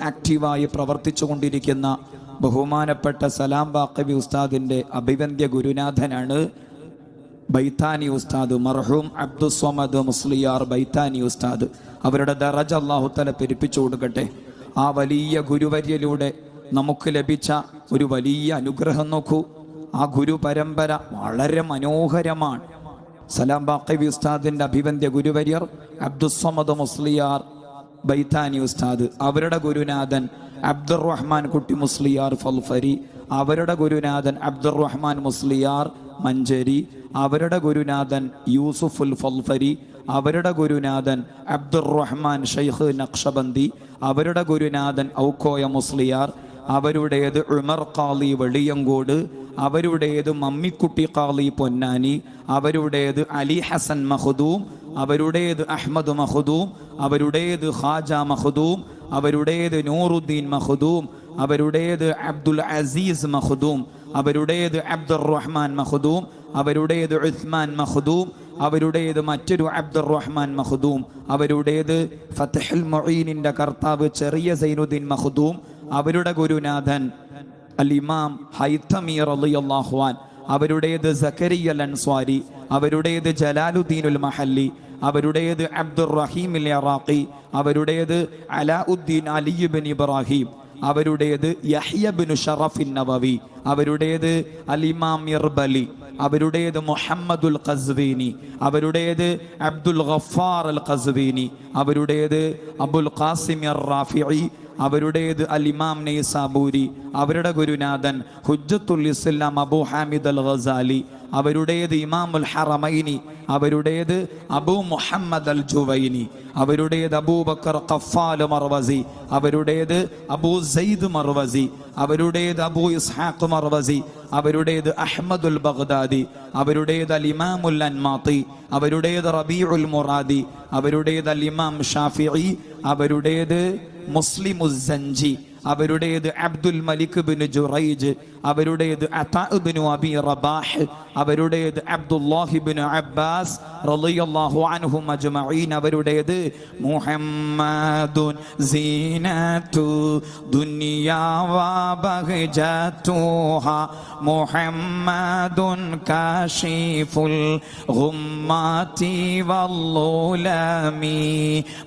ആക്റ്റീവായി പ്രവർത്തിച്ചു കൊണ്ടിരിക്കുന്ന ബഹുമാനപ്പെട്ട സലാം ബാക്കബി ഉസ്താദിന്റെ അഭിവന്ദ്യ ഗുരുനാഥനാണ്. ബൈത്താനി ഉസ്താദ് മർഹൂം അബ്ദുസ്വമദ് മുസ്ലിയാർ ബൈത്താനി ഉസ്താദ്. അവരുടെ ദറജ അള്ളാഹുത്തല പെരുപ്പിച്ചു കൊടുക്കട്ടെ. ആ വലിയ ഗുരുവര്യയിലൂടെ നമുക്ക് ലഭിച്ച ഒരു വലിയ അനുഗ്രഹം നോക്കൂ. ആ ഗുരു പരമ്പര വളരെ മനോഹരമാണ്. സലാം ബാക്കബി ഉസ്താദിന്റെ അഭിവന്ദ്യ ഗുരുവര്യർ അബ്ദുസ്വമദ് മുസ്ലിയാർ ബൈത്താനി ഉസ്താദ് അവരുടെ ഗുരുനാഥൻ അബ്ദുറഹ്മാൻ കുട്ടി മുസ്ലിയാർ ഫൽഫരി അവരുടെ ഗുരുനാഥൻ അബ്ദുറഹ്മാൻ മുസ്ലിയാർ മഞ്ചേരി അവരുടെ ഗുരുനാഥൻ യൂസുഫുൽ ഫൽഫരി അവരുടെ ഗുരുനാഥൻ അബ്ദുറഹ്മാൻ ഷെയ്ഖ് നക്ഷബന്തി അവരുടെ ഗുരുനാഥൻ ഔക്കോയ മുസ്ലിയാർ അവരുടേത് ഉമർ കാളി വെളിയങ്കോട് അവരുടേത് മമ്മിക്കുട്ടി കാളി പൊന്നാനി അവരുടേത് അലി ഹസൻ മഹദൂം അവരുടേത് അഹ്മദ് മഹദൂം അവരുടേത് ഖാജ മഹദൂം അവരുടേത് നൂറുദ്ദീൻ മഹദൂം അവരുടേത് അബ്ദുൽ അസീസ് മഹദൂം അവരുടേത് അബ്ദുർ റഹ്മാൻ മഹദൂം അവരുടേത് ഉസ്മാൻ മഹദൂം അവരുടേത് മറ്റൊരു അബ്ദുർ റഹ്മാൻ മഹദൂം അവരുടേത് ഫത്തഹുൽ മൊയ്നിന്റെ കർത്താവ് ചെറിയ സൈനുദ്ദീൻ മഹദൂം അവരുടെ ഗുരുനാഥൻ അൽ ഇമാം അലി അള്ളാഹ്വാൻ അവരുടേത് സക്കരിയ അൻസ്വാരി അവരുടേത് ജലാലുദ്ദീനുൽ മഹല്ലി അവരുടേത് അബ്ദുർ റഹീം അൽ ഇറാഖി അവരുടേത് അലാഉദ്ദീൻ അലിയുബിൻ ഇബ്രാഹിം അവരുടേത് യഹ്യബിനു ഷറഫിൻ നവവി അവരുടേത് അലിമാം ഇർബലി അവരുടേത് മുഹമ്മദുൽ ഖസ്വീനി അവരുടേത് അബ്ദുൽ ഗഫാർ അൽ ഖസ്വീനി അവരുടേത് അബുൽ ഖാസിം റാഫിഇ അവരുടേത് അലിമാം നെയ്സാബൂരി അവരുടെ ഗുരുനാഥൻ ഹുജ്ജത്തുൽ ഇസ്ലാം അബു ഹാമിദ് അൽ ഗസാലി അവരുടേത് ഇമാമുൽ ഹറമൈനി അവരുടേത് അബൂ മുഹമ്മദ് അൽ ജുവൈനി അവരുടേത് അബൂബക്കർ ഖഫാൽ മർവസി അവരുടേത് അബൂ സയ്ദ് മർവസി അവരുടേത് അബൂ ഇസ്ഹാഖ് മർവസി അവരുടേത് അഹ്മദുൽ ബഗ്ദാദി അവരുടേത് അൽ ഇമാമുൽ അൻമാത്തി അവരുടേത് റബീഉൽ മുറാദി അവരുടേത് അൽ ഇമാം ഷാഫിഇ അവരുടേത് മുസ്ലിമുസഞ്ചി അവരുടേത് അബ്ദുൽ മലിക് ബിൻ ജുറൈജ് അവരുടേത് ബിൻ അബി റബാഹ് അവരുടേത് അബ്ദുല്ലാഹി ബിൻ അബ്ബാസ് റളിയല്ലാഹു അൻഹും അജ്മഈൻ അവരുടേത് മുഹമ്മദുൻ സീനത്തു ദുനിയാ വബഹജതുഹ മുഹമ്മദുൻ കാശിഫുൽ ഗുമ്മാതി വല്ലുലമി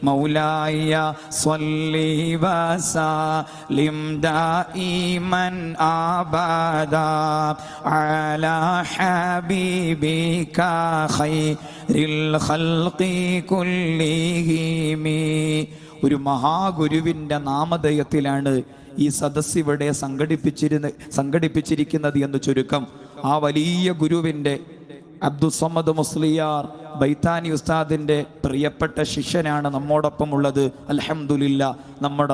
മൗലായ സ്വല്ലി وسلم دائما ابدا على حبيبك خير الخلق كلهم ഒരു മഹാഗുരുവിൻ്റെ നാമധേയത്തിലാണ് ഈ സദസ് ഇവിടെ സംഘടിപ്പിച്ചിരുന്ന സംഘടിപ്പിച്ചിരിക്കുന്നത് എന്ന് ചുരുക്കം ആ വലിയ ഗുരുവിൻ്റെ അബ്ദുസമ്മദ് മുസ്ലിയാർ ബൈത്താനി ഉസ്താദിന്റെ പ്രിയപ്പെട്ട ശിഷ്യനാണ് നമ്മോടൊപ്പം ഉള്ളത് അൽഹംദുലില്ല നമ്മുടെ